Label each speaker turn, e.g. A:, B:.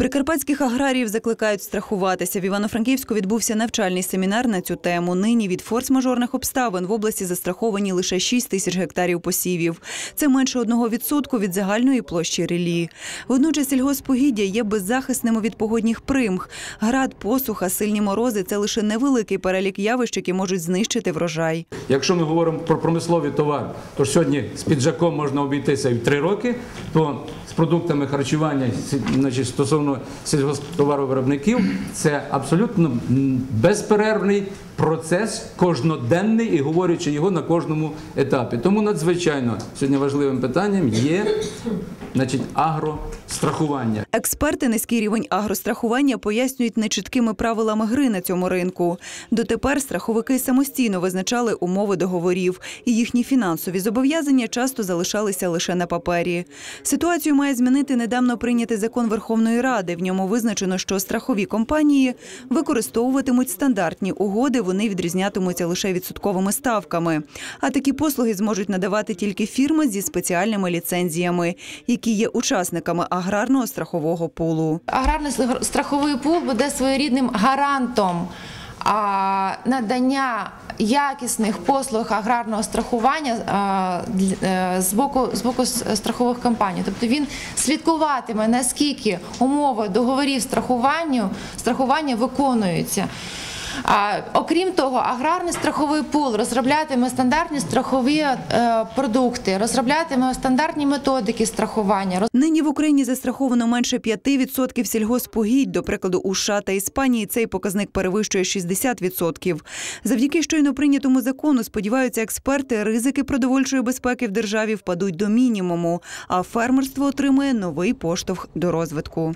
A: Прикарпатських аграріїв закликають страхуватися. В Івано-Франківську відбувся навчальний семінар на цю тему. Нині від форс-мажорних обставин в області застраховані лише 6 тисяч гектарів посівів. Це менше 1% від загальної площі релі. Водночас сільгоспогіддя є беззахисними від погодних примх. Град, посуха, сильні морози це лише невеликий перелік явищ, які можуть знищити врожай.
B: Якщо ми говоримо про промислові товари, то сьогодні з піджаком можна обійтися і в три роки, то з продуктами харчування, значить, стосовно сільгосптоваровиробників, це абсолютно безперервний процес, кожноденний і говорячи його на кожному етапі. Тому надзвичайно сьогодні важливим питанням є значить, агрострахування.
A: Експерти низький рівень агрострахування пояснюють нечіткими правилами гри на цьому ринку. Дотепер страховики самостійно визначали умови договорів, і їхні фінансові зобов'язання часто залишалися лише на папері. Ситуацію має змінити недавно прийнятий закон Верховної Ради. В ньому визначено, що страхові компанії використовуватимуть стандартні угоди. Вони відрізнятимуться лише відсотковими ставками. А такі послуги зможуть надавати тільки фірми зі спеціальними ліцензіями, які є учасниками аграрного страхового пулу.
C: Аграрний страховий пул буде своєрідним гарантом надання якісних послуг аграрного страхування е, з боку з боку страхових компаній. Тобто він слідкуватиме наскільки умови договорів страхування страхування виконуються. Окрім того, аграрний страховий пул розроблятиме стандартні страхові е, продукти, розроблятиме стандартні методики страхування,
A: Нині в Україні застраховано менше 5% сільгоспогідь. До прикладу, у США та Іспанії цей показник перевищує 60%. Завдяки щойно прийнятому закону, сподіваються експерти, ризики продовольчої безпеки в державі впадуть до мінімуму, а фермерство отримує новий поштовх до розвитку.